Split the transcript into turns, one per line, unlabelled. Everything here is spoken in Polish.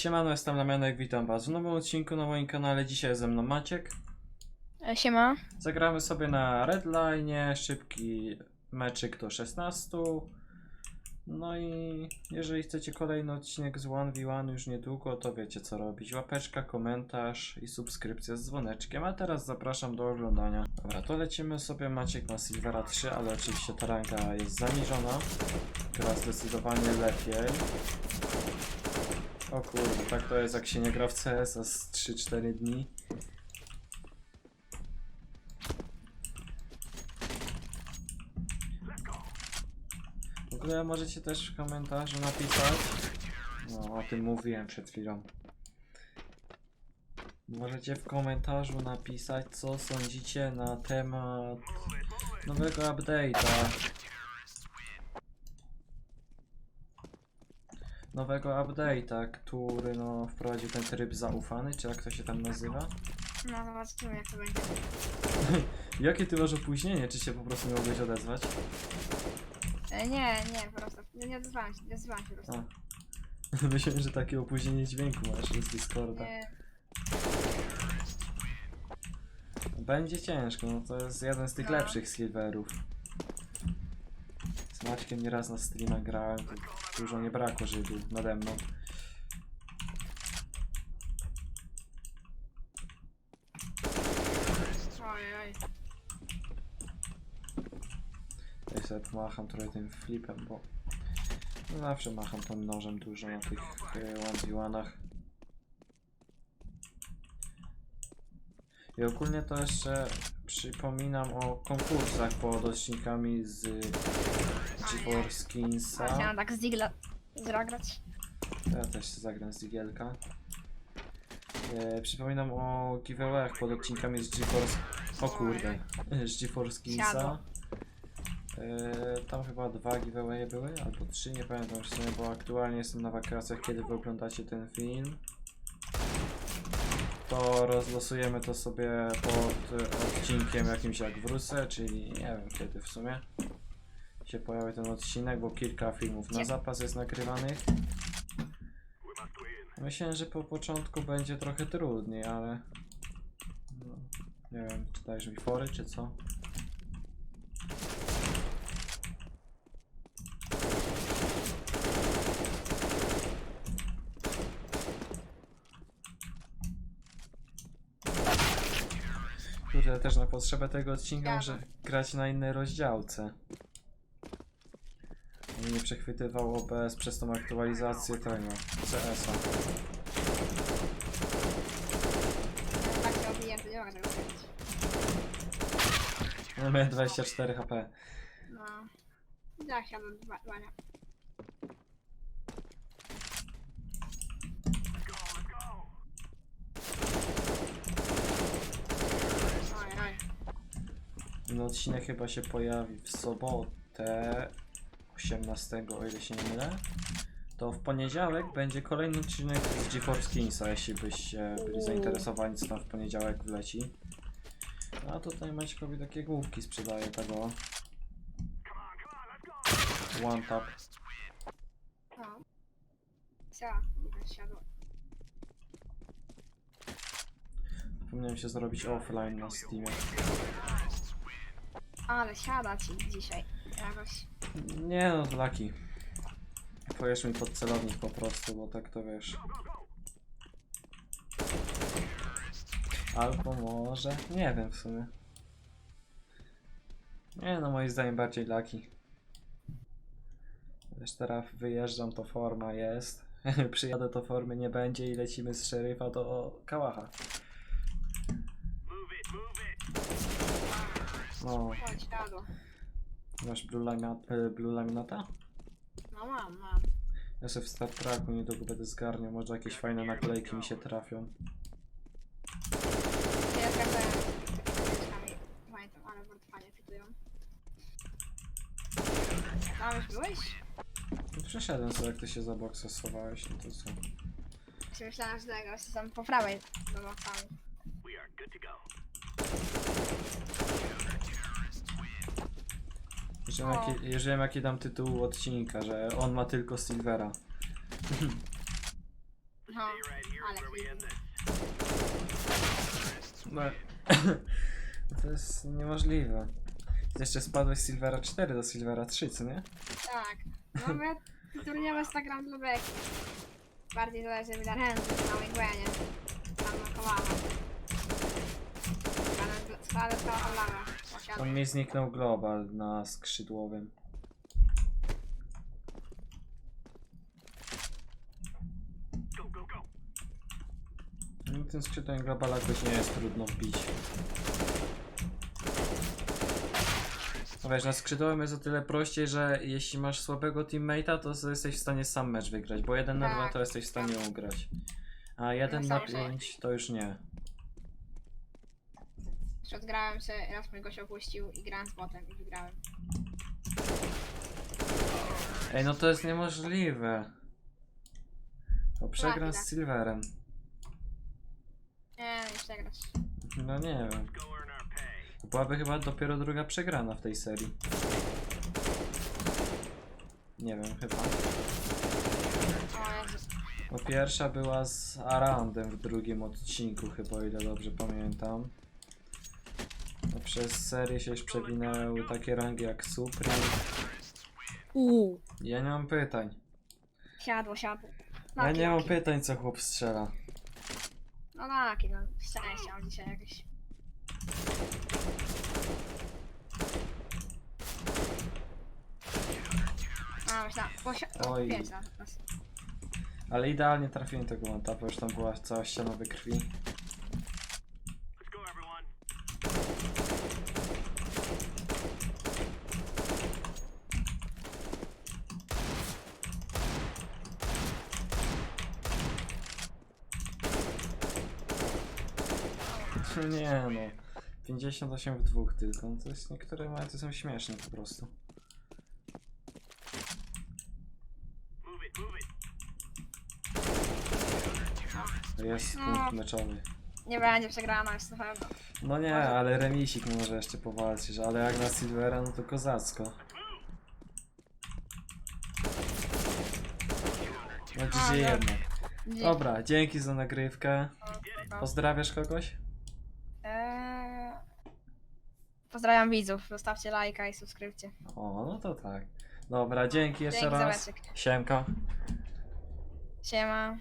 Siemano, jestem Lamianek, witam was w nowym odcinku na moim kanale. Dzisiaj ze mną Maciek.
E, Siema.
Zagramy sobie na Redline, szybki meczyk do 16. No i jeżeli chcecie kolejny odcinek z 1v1 już niedługo, to wiecie co robić. Łapeczka, komentarz i subskrypcja z dzwoneczkiem. A teraz zapraszam do oglądania. Dobra, to lecimy sobie. Maciek ma Silvera 3, ale oczywiście ta ranka jest zaniżona. Gra zdecydowanie lepiej. O kurde, tak to jest jak się nie gra w CS z 3-4 dni. W ogóle możecie też w komentarzu napisać. No, o tym mówiłem przed chwilą. Możecie w komentarzu napisać, co sądzicie na temat nowego update'a. Nowego update'a, który no, wprowadził ten tryb zaufany, czy jak to się tam nazywa?
No zobaczymy jak to będzie.
Jakie ty masz opóźnienie? Czy się po prostu nie mogłeś odezwać?
E, nie, nie, po prostu. Nie, nie odzywałem się, nie odzywałem się po prostu.
A. Myślałem, że takie opóźnienie dźwięku masz z Discorda.
Nie,
Będzie ciężko, no to jest jeden z tych
No.
lepszych silverów. Z Maćkiem nieraz na streamach grałem, to dużo nie brakło, był nade mną. Ja sobie pomacham trochę tym flipem, bo zawsze macham tym nożem dużo na tych e, 1v1ach. I ogólnie to jeszcze przypominam o konkursach pod odcinkami z GeForce
A
Skinsa.
chciałam tak z Digla zagrać.
Ja też zagram z Digielka. E, przypominam o giveawayach pod odcinkami z GeForce... O kurde, z GeForce Kinsa.
Siadło.
E, tam chyba dwa giveawaye były, albo trzy, nie pamiętam w sumie, bo aktualnie jestem na wakacjach, kiedy wy oglądacie ten film. To rozlosujemy to sobie pod odcinkiem jakimś jak wrócę, czyli nie wiem kiedy w sumie się pojawi ten odcinek, bo kilka filmów na zapas jest nagrywanych. Myślę, że po początku będzie trochę trudniej, ale no, nie wiem, czy dajesz mi fory, czy co? Kurde, też na potrzebę tego odcinka muszę grać na innej rozdziałce. Żeby Nie przechwytywał OBS przez tą aktualizację tego CS-a.
Tak się obiję, to nie mogę tego zrobić.
No miałem 24 HP.
No. Tak, siadam dwa, dwa nie. Oj, oj.
No odcinek chyba się pojawi w sobotę 18, o ile się nie mylę. To w poniedziałek będzie kolejny odcinek z GeForce Kinsa, jeśli byście byli zainteresowani, co tam w poniedziałek wleci. A tutaj Maćkowi takie główki sprzedaje tego. One tap.
Co? Siadło.
Powinienem się zrobić offline na Steamie.
Ale siada ci dzisiaj. Jakoś.
Nie no, laki. Powiesz mi pod celownik po prostu, bo tak to wiesz. Albo może, nie wiem w sumie. Nie no, moim zdaniem bardziej laki. Wiesz, teraz wyjeżdżam, to forma jest. Przyjadę, to formy nie będzie i lecimy z szeryfa do kałacha. No,
Chodź,
masz blue, laminat, e, blue laminata?
No mam, mam.
Ja sobie w Star Treku niedługo będę zgarniał, może jakieś fajne naklejki mi się trafią.
Ja zgadzałem. Pamiętam, ale bardzo fajnie fitują. Tam już byłeś?
No Przeszedłem sobie, jak ty się za boksa schowałeś, no to co?
Czy myślałem, że tego się tam po prawej do boksami.
Wiem,
O.
jaki, wiem jaki dam tytuł odcinka, że on ma tylko Silvera.
No, ale.
No, to jest niemożliwe. Jeszcze spadłeś z Silvera 4 do Silvera 3, co nie?
Tak. No bo ja turniejowe tak gram dla beki. Bardziej zależy mi na ręce, na Wingwenie. Tam na kołach. Spadę z kołach
On mi zniknął global na skrzydłowym. No, tym skrzydłem globala jakoś nie jest trudno wbić. No wiesz, na skrzydłowym jest o tyle prościej, że jeśli masz słabego teammate'a, to jesteś w stanie sam mecz wygrać, bo 1 na
Tak.
2 to jesteś w stanie ugrać. A 1
No
na 5 to już nie.
Odgrałem się, raz mój gość opuścił i grałem z botem i wygrałem.
Ej, no to jest niemożliwe. To przegram z Silverem.
Nie, nie przegrać.
No nie wiem. To byłaby chyba dopiero druga przegrana w tej serii. Nie wiem, chyba.
O Jezus.
Bo pierwsza była z Arandem w drugim odcinku, chyba o ile dobrze pamiętam. No przez serię się już przewinęły takie rangi jak Supreme.
Uuu.
Ja nie mam pytań.
Siadło, siadło.
Ja
Naki,
nie mam
naki.
pytań, co chłop strzela.
No naki, no. Szczęście mam dzisiaj jakieś. A, bo się...
Oj.
Oj. Pięć na nas.
Ale idealnie trafiłem tego one-tapa, już tam była cała ściana we krwi. Nie no. 58 w dwóch tylko. No to jest niektóre momenty są śmieszne po prostu. To jest
No.
punkt meczowy.
Nie będzie przegrana już na pewno.
No nie, ale remisik może jeszcze powalczysz, ale jak na Silvera, no to kozacko. No
no.
jednak. Dobra, dzięki za nagrywkę.
No.
Pozdrawiasz kogoś?
Pozdrawiam widzów, zostawcie lajka i subskrypcję.
O, no to tak. Dobra, dzięki jeszcze
Dzięki za
raz.
meczek.
Siemka.
Siema.